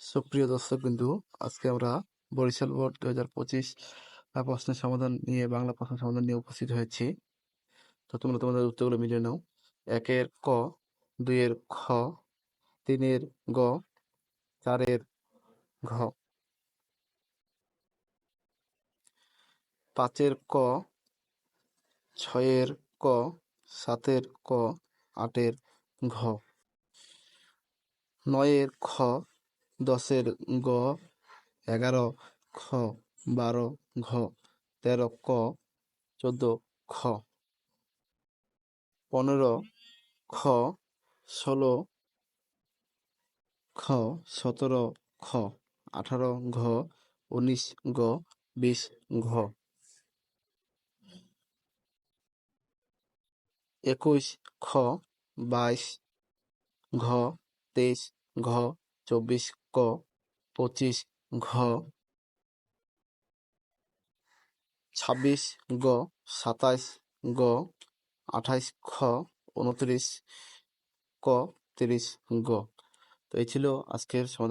সুপ্রিয় দর্শক বিন্দু আজকে আমরা বরিশাল বোর্ড দু হাজার পঁচিশ প্রশ্নের সমাধান নিয়ে, বাংলা প্রশ্নের সমাধান নিয়ে উপস্থিত হয়েছি। তো তোমরা তোমাদের উত্তরগুলো মিলিয়ে নাও। একের ক, দুইয়ের খ, তিনের গ, চারের ঘ। পাঁচের ক, ছয়ের ক, সাতের ক, আটের ঘ। নয়ের খ দশের গ, এগারো খ, বারো ঘ, তেরো ক, চোদ্দ খ। পনেরো খ, ষোলো খ, সতেরো খ, আঠারো ঘ, উনিশ গ, বিশ ঘ। একুশ খ, বাইশ ঘ, তেইশ ঘ চব্বিশ ক, পঁচিশ ঘ। ছাব্বিশ গ সাতাইশ গ আঠাইশ খ উনত্রিশ ক, তিরিশ গ। তো এই ছিল আজকের সমাধান।